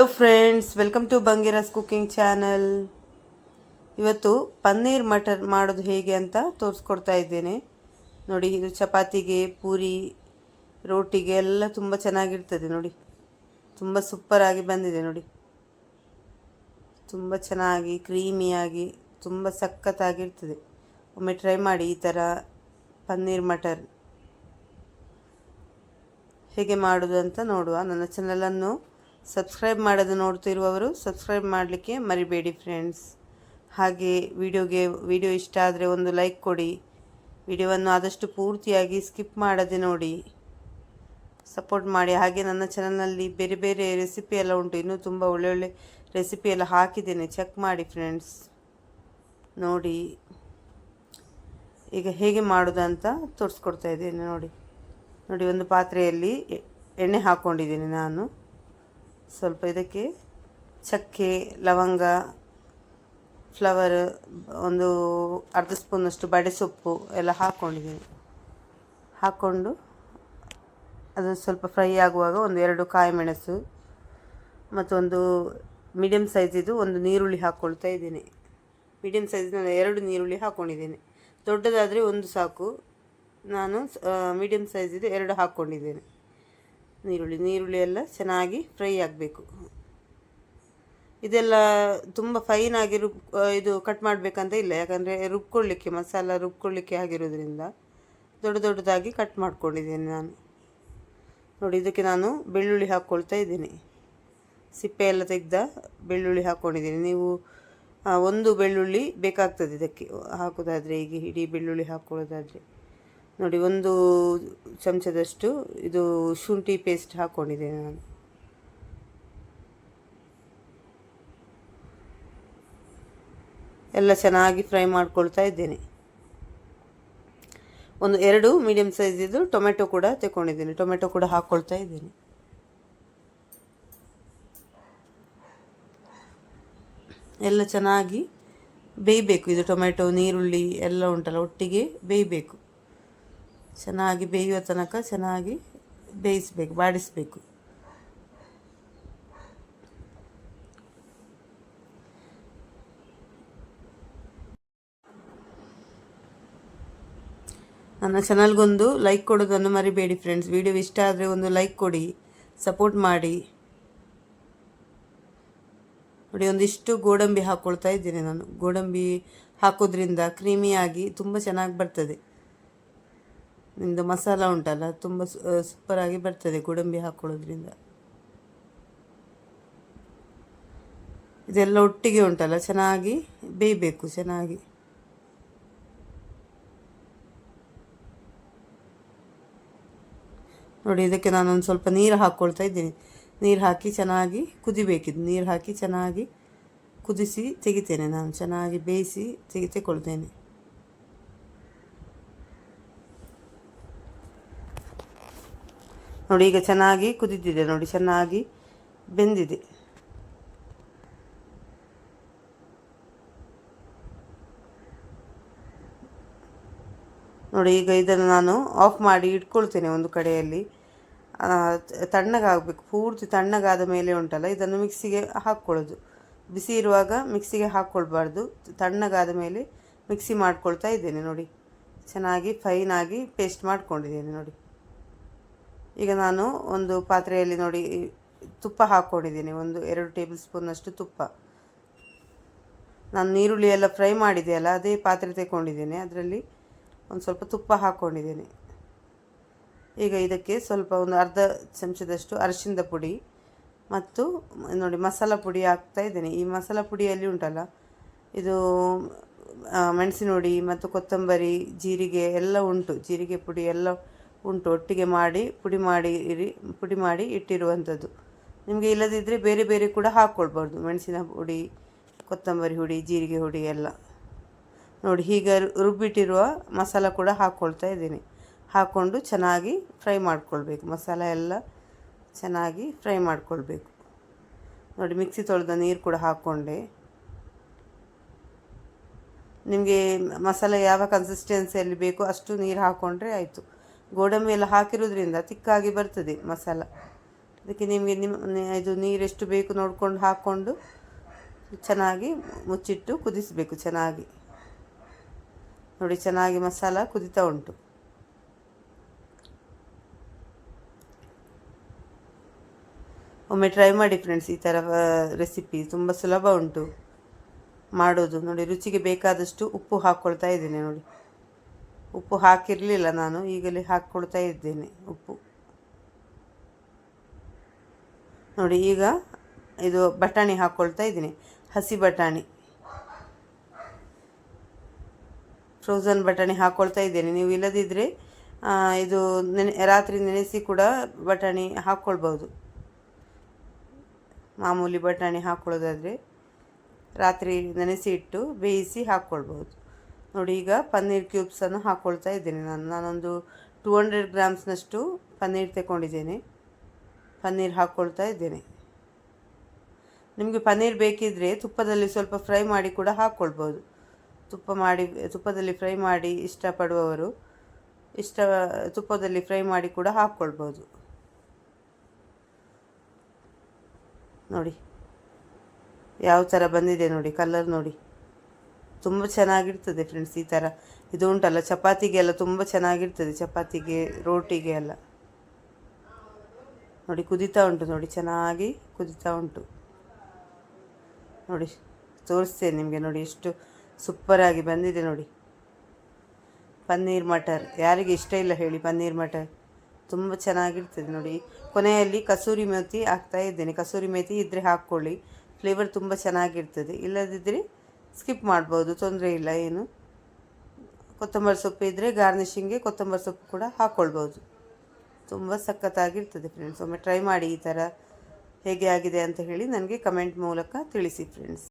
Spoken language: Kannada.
ಹಲೋ ಫ್ರೆಂಡ್ಸ್ ವೆಲ್ಕಮ್ ಟು ಬಂಗೀರಾಸ್ ಕುಕಿಂಗ್ ಚಾನಲ್ ಇವತ್ತು ಪನ್ನೀರ್ ಮಟರ್ ಮಾಡೋದು ಹೇಗೆ ಅಂತ ತೋರಿಸ್ಕೊಡ್ತಾ ಇದ್ದೇನೆ. ನೋಡಿ, ಇದು ಚಪಾತಿಗೆ, ಪೂರಿ, ರೋಟಿಗೆ ಎಲ್ಲ ತುಂಬ ಚೆನ್ನಾಗಿರ್ತದೆ. ನೋಡಿ, ತುಂಬ ಸೂಪರಾಗಿ ಬಂದಿದೆ. ನೋಡಿ, ತುಂಬ ಚೆನ್ನಾಗಿ, ಕ್ರೀಮಿಯಾಗಿ, ತುಂಬ ಸಖತ್ತಾಗಿರ್ತದೆ. ಒಮ್ಮೆ ಟ್ರೈ ಮಾಡಿ ಈ ಥರ ಪನ್ನೀರ್ ಮಟರ್ ಹೇಗೆ ಮಾಡೋದು ಅಂತ ನೋಡುವ. ನನ್ನ ಚಾನಲನ್ನು ಸಬ್ಸ್ಕ್ರೈಬ್ ಮಾಡೋದು ನೋಡ್ತಿರುವವರು ಸಬ್ಸ್ಕ್ರೈಬ್ ಮಾಡಲಿಕ್ಕೆ ಮರಿಬೇಡಿ ಫ್ರೆಂಡ್ಸ್. ಹಾಗೆ ವಿಡಿಯೋಗೆ, ವಿಡಿಯೋ ಇಷ್ಟ ಆದರೆ ಒಂದು ಲೈಕ್ ಕೊಡಿ. ವಿಡಿಯೋವನ್ನು ಆದಷ್ಟು ಪೂರ್ತಿಯಾಗಿ ಸ್ಕಿಪ್ ಮಾಡದೆ ನೋಡಿ. ಸಪೋರ್ಟ್ ಮಾಡಿ. ಹಾಗೆ ನನ್ನ ಚಾನಲ್ನಲ್ಲಿ ಬೇರೆ ಬೇರೆ ರೆಸಿಪಿ ಎಲ್ಲ ಉಂಟು. ಇನ್ನೂ ತುಂಬ ಒಳ್ಳೊಳ್ಳೆ ರೆಸಿಪಿ ಎಲ್ಲ ಹಾಕಿದ್ದೇನೆ. ಚೆಕ್ ಮಾಡಿ ಫ್ರೆಂಡ್ಸ್. ನೋಡಿ. ಈಗ ಹೇಗೆ ಮಾಡೋದು ಅಂತ ತೋರಿಸ್ಕೊಡ್ತಾ ಇದ್ದೇನೆ ನೋಡಿ. ನೋಡಿ, ಒಂದು ಪಾತ್ರೆಯಲ್ಲಿ ಎಣ್ಣೆ ಹಾಕ್ಕೊಂಡಿದ್ದೀನಿ ನಾನು. ಸ್ವಲ್ಪ ಇದಕ್ಕೆ ಚಕ್ಕೆ, ಲವಂಗ ಫ್ಲವರ್ ಒಂದು ಅರ್ಧ ಸ್ಪೂನಷ್ಟು ಬಡೆಸೊಪ್ಪು ಎಲ್ಲ ಹಾಕ್ಕೊಂಡಿದ್ದೀನಿ ಹಾಕ್ಕೊಂಡು ಅದು ಸ್ವಲ್ಪ ಫ್ರೈ ಆಗುವಾಗ ಒಂದು ಎರಡು ಕಾಯಿ ಮೆಣಸು ಮತ್ತೊಂದು ಮೀಡಿಯಮ್ ಸೈಜಿದು ಒಂದು ನೀರುಳ್ಳಿ ಹಾಕ್ಕೊಳ್ತಾ ಇದ್ದೀನಿ. ಮೀಡಿಯಮ್ ನಾನು ಎರಡು ನೀರುಳ್ಳಿ ಹಾಕ್ಕೊಂಡಿದ್ದೀನಿ. ದೊಡ್ಡದಾದರೆ ಒಂದು ಸಾಕು. ನಾನು ಮೀಡಿಯಮ್ ಸೈಜಿದು ಎರಡು ಹಾಕ್ಕೊಂಡಿದ್ದೇನೆ. ನೀರುಳ್ಳಿ ನೀರುಳ್ಳಿ ಎಲ್ಲ ಚೆನ್ನಾಗಿ ಫ್ರೈ ಆಗಬೇಕು. ಇದೆಲ್ಲ ತುಂಬ ಫೈನ್ ಆಗಿ ರುಬ್ ಇದು ಕಟ್ ಮಾಡಬೇಕಂತ ಇಲ್ಲ. ಯಾಕಂದರೆ ರುಬ್ಕೊಳ್ಳಿಕ್ಕೆ, ಮಸಾಲ ರುಬ್ಕೊಳ್ಳಿಕ್ಕೆ ಆಗಿರೋದ್ರಿಂದ ದೊಡ್ಡ ದೊಡ್ಡದಾಗಿ ಕಟ್ ಮಾಡ್ಕೊಂಡಿದ್ದೇನೆ ನಾನು. ನೋಡಿ, ಇದಕ್ಕೆ ನಾನು ಬೆಳ್ಳುಳ್ಳಿ ಹಾಕ್ಕೊಳ್ತಾ ಇದ್ದೀನಿ. ಸಿಪ್ಪೆ ಎಲ್ಲ ತೆಗೆದ ಬೆಳ್ಳುಳ್ಳಿ ಹಾಕ್ಕೊಂಡಿದ್ದೀನಿ. ನೀವು ಒಂದು ಬೆಳ್ಳುಳ್ಳಿ ಬೇಕಾಗ್ತದೆ ಇದಕ್ಕೆ. ಹಾಕೋದಾದರೆ ಈಗ ಇಡೀ ಬೆಳ್ಳುಳ್ಳಿ ಹಾಕ್ಕೊಳ್ಳೋದಾದರೆ. ನೋಡಿ, ಒಂದು ಚಮಚದಷ್ಟು ಇದು ಶುಂಠಿ ಪೇಸ್ಟ್ ಹಾಕ್ಕೊಂಡಿದ್ದೇನೆ ನಾನು. ಎಲ್ಲ ಚೆನ್ನಾಗಿ ಫ್ರೈ ಮಾಡ್ಕೊಳ್ತಾ ಇದ್ದೇನೆ. ಒಂದು ಎರಡು ಮೀಡಿಯಮ್ ಸೈಜಿದು ಟೊಮೆಟೊ ಕೂಡ ತಗೊಂಡಿದ್ದೀನಿ. ಟೊಮೆಟೊ ಕೂಡ ಹಾಕ್ಕೊಳ್ತಾ ಇದ್ದೀನಿ. ಎಲ್ಲ ಚೆನ್ನಾಗಿ ಬೇಯಬೇಕು. ಇದು ಟೊಮೆಟೊ, ನೀರುಳ್ಳಿ ಎಲ್ಲ ಉಂಟಲ್ಲ, ಒಟ್ಟಿಗೆ ಬೇಯಬೇಕು. ಚೆನ್ನಾಗಿ ಬೇಯುವ ತನಕ ಚೆನ್ನಾಗಿ ಬೇಯಿಸಬೇಕು, ಬಾಡಿಸಬೇಕು. ನನ್ನ ಚಾನಲ್ಗೊಂದು ಲೈಕ್ ಕೊಡೋದನ್ನು ಮರಿಬೇಡಿ ಫ್ರೆಂಡ್ಸ್. ವಿಡಿಯೋ ಇಷ್ಟ ಆದರೆ ಒಂದು ಲೈಕ್ ಕೊಡಿ, ಸಪೋರ್ಟ್ ಮಾಡಿ. ನೋಡಿ, ಒಂದಿಷ್ಟು ಗೋಡಂಬಿ ಹಾಕ್ಕೊಳ್ತಾ ಇದ್ದೇನೆ ನಾನು. ಗೋಡಂಬಿ ಹಾಕೋದ್ರಿಂದ ಕ್ರೀಮಿಯಾಗಿ ತುಂಬ ಚೆನ್ನಾಗಿ ಬರ್ತದೆ. ನಿಮ್ಮದು ಮಸಾಲ ಉಂಟಲ್ಲ, ತುಂಬ ಸೂಪರಾಗಿ ಬರ್ತದೆ ಗೋಡಂಬಿ ಹಾಕ್ಕೊಳ್ಳೋದ್ರಿಂದ ಇದೆಲ್ಲ ಒಟ್ಟಿಗೆ ಉಂಟಲ್ಲ, ಚೆನ್ನಾಗಿ ಬೇಯಬೇಕು, ಚೆನ್ನಾಗಿ. ನೋಡಿ, ಇದಕ್ಕೆ ನಾನು ಒಂದು ಸ್ವಲ್ಪ ನೀರು ಹಾಕ್ಕೊಳ್ತಾ ಇದ್ದೀನಿ. ನೀರು ಹಾಕಿ ಚೆನ್ನಾಗಿ ಕುದಿಬೇಕಿದ್ದು ನೀರು ಹಾಕಿ ಚೆನ್ನಾಗಿ ಕುದಿಸಿ ತೆಗಿತೇನೆ ನಾನು, ಚೆನ್ನಾಗಿ ಬೇಯಿಸಿ ತೆಗಿ ನೋಡಿ, ಈಗ ಚೆನ್ನಾಗಿ ಕುದಿದಿದೆ. ನೋಡಿ, ಚೆನ್ನಾಗಿ ಬೆಂದಿದೆ. ನೋಡಿ, ಈಗ ಇದನ್ನು ನಾನು ಆಫ್ ಮಾಡಿ ಇಟ್ಕೊಳ್ತೇನೆ ಒಂದು ಕಡೆಯಲ್ಲಿ. ತಣ್ಣಗಾಗಬೇಕು. ಪೂರ್ತಿ ತಣ್ಣಗಾದ ಮೇಲೆ ಉಂಟಲ್ಲ, ಇದನ್ನು ಮಿಕ್ಸಿಗೆ ಹಾಕ್ಕೊಳ್ಳೋದು. ಬಿಸಿ ಇರುವಾಗ ಮಿಕ್ಸಿಗೆ ಹಾಕ್ಕೊಳ್ಬಾರ್ದು. ತಣ್ಣಗಾದ ಮೇಲೆ ಮಿಕ್ಸಿ ಮಾಡ್ಕೊಳ್ತಾ ಇದ್ದೇನೆ. ನೋಡಿ, ಚೆನ್ನಾಗಿ ಫೈನಾಗಿ ಪೇಸ್ಟ್ ಮಾಡ್ಕೊಂಡಿದ್ದೇನೆ. ನೋಡಿ. ಈಗ ನಾನು ಒಂದು ಪಾತ್ರೆಯಲ್ಲಿ ನೋಡಿ ತುಪ್ಪ ಹಾಕ್ಕೊಂಡಿದ್ದೀನಿ. ಒಂದು ಎರಡು ಟೇಬಲ್ ಸ್ಪೂನಷ್ಟು ತುಪ್ಪ. ನಾನು ನೀರುಳ್ಳಿ ಎಲ್ಲ ಫ್ರೈ ಮಾಡಿದೆಯಲ್ಲ ಅದೇ ಪಾತ್ರೆ ತೆಗೊಂಡಿದ್ದೀನಿ ಅದರಲ್ಲಿ ಒಂದು ಸ್ವಲ್ಪ ತುಪ್ಪ ಹಾಕ್ಕೊಂಡಿದ್ದೀನಿ. ಈಗ ಇದಕ್ಕೆ ಸ್ವಲ್ಪ ಒಂದು ಅರ್ಧ ಚಮಚದಷ್ಟು ಅರಿಶಿಣದ ಪುಡಿ ಮತ್ತು ನೋಡಿ ಮಸಾಲ ಪುಡಿ ಹಾಕ್ತಾ ಇದ್ದೇನೆ. ಈ ಮಸಾಲ ಪುಡಿಯಲ್ಲಿ ಉಂಟಲ್ಲ, ಇದು ಮೆಣಸಿನ ಹುಡಿ ಮತ್ತು ಕೊತ್ತಂಬರಿ, ಜೀರಿಗೆ ಎಲ್ಲ ಉಂಟು. ಜೀರಿಗೆ ಪುಡಿ ಎಲ್ಲ ಉಂಟು, ಒಟ್ಟಿಗೆ ಮಾಡಿ, ಪುಡಿ ಮಾಡಿ ಇರಿ, ಪುಡಿ ಮಾಡಿ ಇಟ್ಟಿರುವಂಥದ್ದು. ನಿಮಗೆ ಇಲ್ಲದಿದ್ದರೆ ಬೇರೆ ಬೇರೆ ಕೂಡ ಹಾಕ್ಕೊಳ್ಬಾರ್ದು ಮೆಣಸಿನ ಹುಡಿ ಕೊತ್ತಂಬರಿ ಹುಡಿ, ಜೀರಿಗೆ ಹುಡಿ ಎಲ್ಲ. ನೋಡಿ ಹೀಗೆ ರುಬ್ಬಿಟ್ಟಿರುವ ಮಸಾಲ ಕೂಡ ಹಾಕ್ಕೊಳ್ತಾ ಇದ್ದೀನಿ. ಹಾಕ್ಕೊಂಡು ಚೆನ್ನಾಗಿ ಫ್ರೈ ಮಾಡ್ಕೊಳ್ಬೇಕು. ಮಸಾಲ ಎಲ್ಲ ಚೆನ್ನಾಗಿ ಫ್ರೈ ಮಾಡ್ಕೊಳ್ಬೇಕು. ನೋಡಿ, ಮಿಕ್ಸಿ ತೊಳೆದ ನೀರು ಕೂಡ ಹಾಕ್ಕೊಂಡೆ ನಿಮಗೆ ಮಸಾಲೆ ಯಾವ ಕನ್ಸಿಸ್ಟೆನ್ಸಿಯಲ್ಲಿ ಬೇಕೋ ಅಷ್ಟು ನೀರು ಹಾಕ್ಕೊಂಡ್ರೆ ಆಯಿತು. ಗೋಡಂಬಿ ಎಲ್ಲ ಹಾಕಿರೋದ್ರಿಂದ ತಿಕ್ಕಾಗಿ ಬರ್ತದೆ ಮಸಾಲ. ಅದಕ್ಕೆ ನಿಮಗೆ ನಿಮ್ಮ ಇದು ನೀರೆಷ್ಟು ಬೇಕು ನೋಡಿಕೊಂಡು ಹಾಕ್ಕೊಂಡು ಚೆನ್ನಾಗಿ ಮುಚ್ಚಿಟ್ಟು ಕುದಿಸಬೇಕು ಚೆನ್ನಾಗಿ. ನೋಡಿ ಚೆನ್ನಾಗಿ ಮಸಾಲ ಕುದಿತಾ ಉಂಟು. ಒಮ್ಮೆ ಟ್ರೈ ಮಾಡಿ ಫ್ರೆಂಡ್ಸ್ ಈ ಥರ ರೆಸಿಪಿ ತುಂಬ ಸುಲಭ ಉಂಟು. ಮಾಡೋದು. ನೋಡಿ, ರುಚಿಗೆ ಬೇಕಾದಷ್ಟು ಉಪ್ಪು ಹಾಕ್ಕೊಳ್ತಾ ಇದ್ದೀನಿ ನೋಡಿ. ಉಪ್ಪು ಹಾಕಿರಲಿಲ್ಲ ನಾನು, ಈಗಲೇ ಹಾಕ್ಕೊಳ್ತಾ ಇದ್ದೇನೆ ಉಪ್ಪು. ನೋಡಿ, ಈಗ ಇದು ಬಟಾಣಿ ಹಾಕ್ಕೊಳ್ತಾ ಇದ್ದೀನಿ, ಹಸಿ ಬಟಾಣಿ. ಫ್ರೋಝನ್ ಬಟಾಣಿ ಹಾಕ್ಕೊಳ್ತಾ ಇದ್ದೇನೆ. ನೀವು ಇಲ್ಲದಿದ್ದರೆ ಇದು ನೆನೆ, ರಾತ್ರಿ ನೆನೆಸಿ ಕೂಡ ಬಟಾಣಿ ಹಾಕ್ಕೊಳ್ಬೋದು ಮಾಮೂಲಿ ಬಟಾಣಿ ಹಾಕ್ಕೊಳ್ಳೋದಾದರೆ ರಾತ್ರಿ ನೆನೆಸಿ ಇಟ್ಟು ಬೇಯಿಸಿ ಹಾಕ್ಕೊಳ್ಬೋದು ನೋಡಿ, ಈಗ ಪನ್ನೀರ್ ಕ್ಯೂಬ್ಸನ್ನು ಹಾಕ್ಕೊಳ್ತಾ ಇದ್ದೇನೆ ನಾನು. ನಾನೊಂದು ಟೂ ಹಂಡ್ರೆಡ್ ಗ್ರಾಮ್ಸ್ನಷ್ಟು ಪನ್ನೀರ್ ತಗೊಂಡಿದ್ದೇನೆ ಪನ್ನೀರ್ ಹಾಕ್ಕೊಳ್ತಾ ಇದ್ದೇನೆ. ನಿಮಗೆ ಪನ್ನೀರ್ ಬೇಕಿದ್ದರೆ ತುಪ್ಪದಲ್ಲಿ ಸ್ವಲ್ಪ ಫ್ರೈ ಮಾಡಿ ಕೂಡ ಹಾಕ್ಕೊಳ್ಬೋದು ತುಪ್ಪ ಮಾಡಿ, ತುಪ್ಪದಲ್ಲಿ ಫ್ರೈ ಮಾಡಿ ಇಷ್ಟಪಡುವವರು ಇಷ್ಟ, ತುಪ್ಪದಲ್ಲಿ ಫ್ರೈ ಮಾಡಿ ಕೂಡ ಹಾಕ್ಕೊಳ್ಬೋದು ನೋಡಿ, ಯಾವ ಥರ ಬಂದಿದೆ ನೋಡಿ, ಕಲರ್ ನೋಡಿ. ತುಂಬ ಚೆನ್ನಾಗಿರ್ತದೆ ಫ್ರೆಂಡ್ಸ್ ಈ ಥರ ಇದು ಉಂಟಲ್ಲ ಚಪಾತಿಗೆ ಎಲ್ಲ ತುಂಬ ಚೆನ್ನಾಗಿರ್ತದೆ, ಚಪಾತಿಗೆ, ರೋಟಿಗೆ ಎಲ್ಲ. ನೋಡಿ, ಕುದೀತಾ ಉಂಟು, ನೋಡಿ, ಚೆನ್ನಾಗಿ ಕುದೀತಾ ಉಂಟು. ನೋಡಿ, ತೋರಿಸ್ತೇನೆ ನಿಮಗೆ, ನೋಡಿ, ಎಷ್ಟು ಸೂಪರಾಗಿ ಬಂದಿದೆ ನೋಡಿ. ಪನ್ನೀರ್ ಮಟರ್, ಯಾರಿಗೆ ಇಷ್ಟ ಇಲ್ಲ ಹೇಳಿ ಪನ್ನೀರ್ ಮಟರ್. ತುಂಬ ಚೆನ್ನಾಗಿರ್ತದೆ ನೋಡಿ. ಕೊನೆಯಲ್ಲಿ ಕಸೂರಿ ಮೇತಿ ಹಾಕ್ತಾ ಇದ್ದೇನೆ. ಕಸೂರಿ ಮೇತಿ ಇದ್ದರೆ ಹಾಕ್ಕೊಳ್ಳಿ. ಫ್ಲೇವರ್ ತುಂಬ ಚೆನ್ನಾಗಿರ್ತದೆ. ಇಲ್ಲದಿದ್ದರೆ ಸ್ಕಿಪ್ ಮಾಡ್ಬೋದು, ತೊಂದರೆ ಇಲ್ಲ ಏನು. ಕೊತ್ತಂಬರಿ ಸೊಪ್ಪು ಇದ್ದರೆ ಗಾರ್ನಿಷಿಂಗ್ಗೆ ಕೊತ್ತಂಬರಿ ಸೊಪ್ಪು ಕೂಡ ಹಾಕ್ಕೊಳ್ಬೋದು ತುಂಬ ಸಖತ್ತಾಗಿರ್ತದೆ ಫ್ರೆಂಡ್ಸ್ ಒಮ್ಮೆ ಟ್ರೈ ಮಾಡಿ ಈ ಥರ ಹೇಗೆ ಆಗಿದೆ ಅಂತ ಹೇಳಿ ನನಗೆ ಕಮೆಂಟ್ ಮೂಲಕ ತಿಳಿಸಿ ಫ್ರೆಂಡ್ಸ್